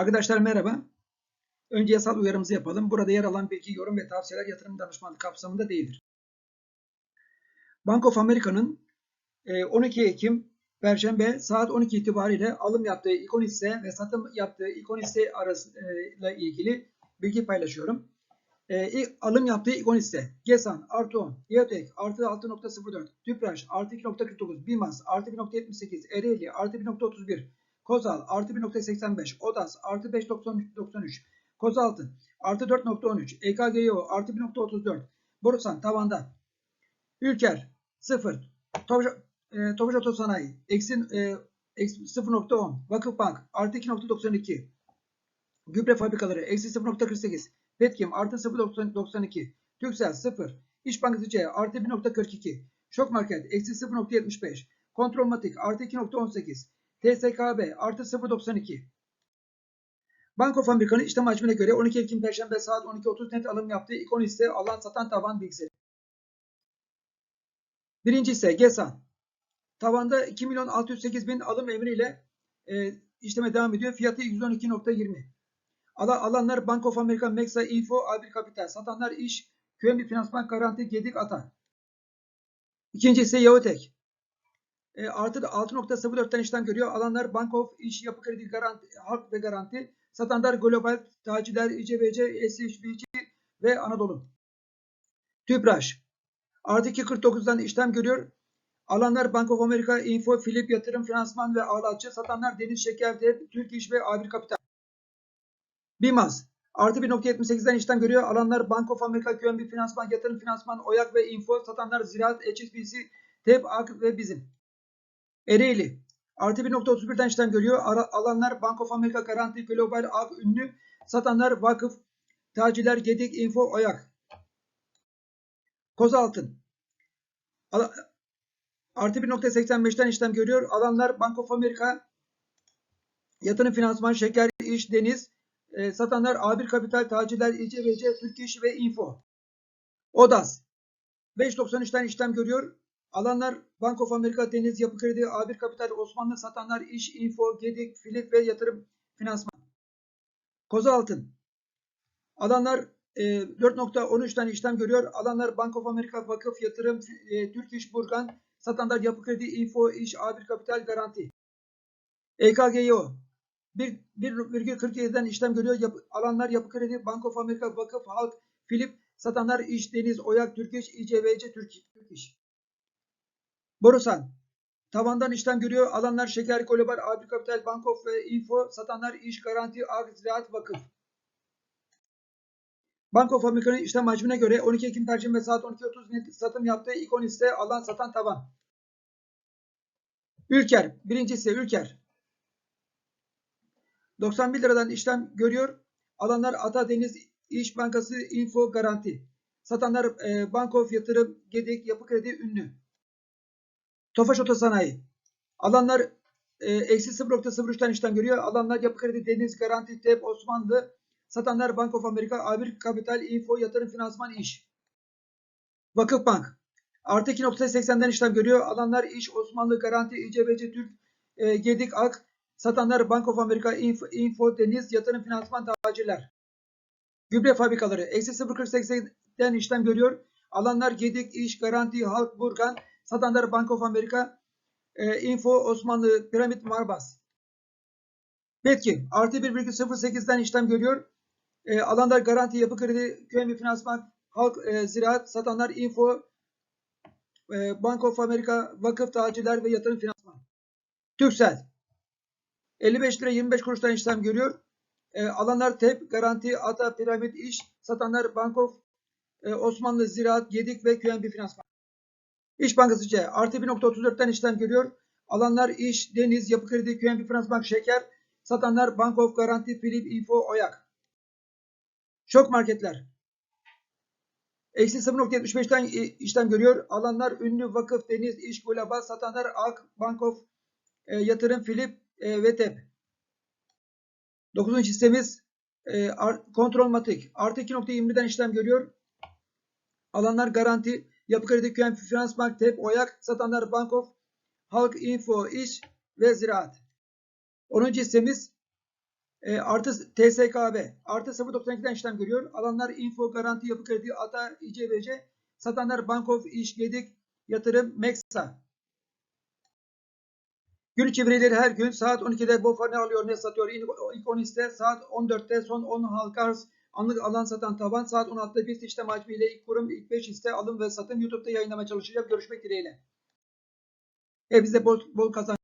Arkadaşlar merhaba. Önce yasal uyarımızı yapalım. Burada yer alan bilgi, yorum ve tavsiyeler yatırım danışmanlığı kapsamında değildir. Bank of America'nın e, 12 Ekim Perşembe saat 12 itibariyle alım yaptığı ikon hisse ve satım yaptığı ikon hisse arasıyla ilgili bilgi paylaşıyorum. E, alım yaptığı ikon hisse Gesan artı 10, Geotek artı 6.04, Tüpraş artı 2.49, Bimas artı 1.78, Ereğli artı 1.31, Kozal artı 1.85, Odas artı 5.93, Kozaltı artı 4.13, EKGO artı 1.34, Borusan tavanda, Ülker 0, Tofaş, e, Tofaş Otosanayi eksi, e, eksi 0.10, Vakıfbank artı 2.92, Gübre fabrikaları eksi 0.48, Petkim artı 0.92, Türksel 0, İş Bankası C artı 1.42, Şok Market eksi 0.75, Kontrolmatik artı 2.18, TSKB artı 0.92. Bank of America'nın işlem hacmine göre 12 Ekim Perşembe saat 12.30 net alım yaptığı ikon hisse alan satan taban bilgisi. Birinci ise GESAN. Tavanda 2 milyon 608 bin alım emriyle e, işleme devam ediyor. Fiyatı 112.20. Alan, alanlar Bank of America, Mexa, Info, A1 Kapital. Satanlar iş, QNB Finansman Garanti, Gedik, Ata. İkinci ise Yaotek. E, artı 6.04'ten işlem görüyor. Alanlar Bank of İş, Yapı Kredi, Garanti, Halk ve Garanti. Satanlar Global, Taciler, İCBC, SHBC ve Anadolu. Tüpraş. Artı 2.49'dan işlem görüyor. Alanlar Bank of America, Info, Filip, Yatırım, Finansman ve Ağlatçı. Satanlar Deniz Şeker, Dev, Türk İş ve A1 Kapital. Bimaz. Artı 1.78'den işlem görüyor. Alanlar Bank of America, QNB Finansman, Yatırım Finansman, Oyak ve Info. Satanlar Ziraat, HSBC, TEB, AK ve Bizim. Ereğli. Artı 1.31'den işlem görüyor. Alanlar Bank of America, Garanti, Global, AK, Ünlü. Satanlar Vakıf, Taciler, Gedik, Info, Oyak. Kozaltın. Al Artı 1.85'ten işlem görüyor. Alanlar Bank of America, Yatırım Finansman, Şeker, İş, Deniz, e, satanlar A1 Kapital, Taciler, İCBC, Türk İş ve Info. Odas. 5.93'ten işlem görüyor. Alanlar Bank of America, Deniz, Yapı Kredi, A1 Kapital, Osmanlı, satanlar İş, Info, Gedik, Filip ve Yatırım Finansman. Koza Altın. Alanlar e, 4.13'ten işlem görüyor. Alanlar Bank of America, Vakıf, Yatırım, e, Türk İş, Burgan, satanlar Yapı Kredi, Info, İş, A1 Kapital, Garanti. EKGO. 1,47'den işlem görüyor. Alanlar Yapı Kredi, Bank of America, Vakıf, Halk, Filip, satanlar İş, Deniz, Oyak, Türk İş, İCVC, Türk, Türk İş. Borusan. Tavandan işlem görüyor. Alanlar Şeker, Global, A1 Kapital, Bank of ve Info, satanlar İş, Garanti, Ag, Ziraat, Vakıf. Bank of America'nın işlem hacmine göre 12 Ekim Perşembe saat 12.30 net satım yaptığı ikon ise alan satan tavan. Ülker. Birincisi Ülker. 91 liradan işlem görüyor. Alanlar Ata Deniz İş Bankası Info Garanti. Satanlar e, Bank of Yatırım, Gedik, Yapı Kredi, Ünlü. Tofaş Otosanayi. Alanlar e, eksi 0.03'ten işlem görüyor. Alanlar Yapı Kredi, Deniz Garanti, TEP, Osmanlı. Satanlar Bank of America, A1 Kapital, Info, Yatırım Finansman, İş. Vakıfbank. Artı 2.80'den işlem görüyor. Alanlar İş, Osmanlı, Garanti, İCBC, Türk, e, Gedik, Ak. Satanlar Bank of America, Info, Info Deniz, Yatırım Finansman, Tacirler. Gübre fabrikaları. Eksi 0.48'den işlem görüyor. Alanlar Gedik, İş, Garanti, Halk, Burgan. Satanlar Bank of America, e, Info, Osmanlı, Piramit, Marbas. Petkim. Artı 1,08'den işlem görüyor. E, alanlar Garanti, Yapı Kredi, QNB Finansman, Halk, e, Ziraat. Satanlar Info, e, Bank of America, Vakıf, Tacirler ve Yatırım Finansman. Türksel. 55 lira 25 kuruştan işlem görüyor. E, alanlar TEP, Garanti, Ata, Piramit, İş, satanlar Bank of, e, Osmanlı, Ziraat, Gedik ve QNB Finansman. İş Bankası C artı 1.34'ten işlem görüyor. Alanlar İş, Deniz, Yapı Kredi, QNB Finansman, Şeker, satanlar Bank of, Garanti, Filip, Info, Oyak. Şok marketler. Eksi 0.75'ten işlem görüyor. Alanlar Ünlü, Vakıf, Deniz, İş, Global, satanlar Ak, Bank of, e, Yatırım, Filip, e, ve TEP. Dokuzuncu hissemiz e, kontrolmatik. Artı 2.20'den işlem görüyor. Alanlar garanti. Yapı Kredi, QNB, Finansbank, TEP, Oyak. Satanlar Bank of, Halk, Info, İş ve Ziraat. 10. hissemiz E, artı TSKB artı 0.92'den işlem görüyor. Alanlar Info, Garanti, Yapı Kredi, Ata, İCBC. Satanlar Bankof, İş, Gedik, Yatırım, Meksa. Gün çevirileri her gün saat 12'de BOFA ne alıyor ne satıyor ilk 10 hisse saat 14'te son 10 halka arz anlık alan satan taban saat 16'da bir işlem hacmiyle ilk kurum ilk 5 hisse alım ve satım YouTube'da yayınlamaya çalışacağım. Görüşmek dileğiyle. Hepinize bol, bol kazanç.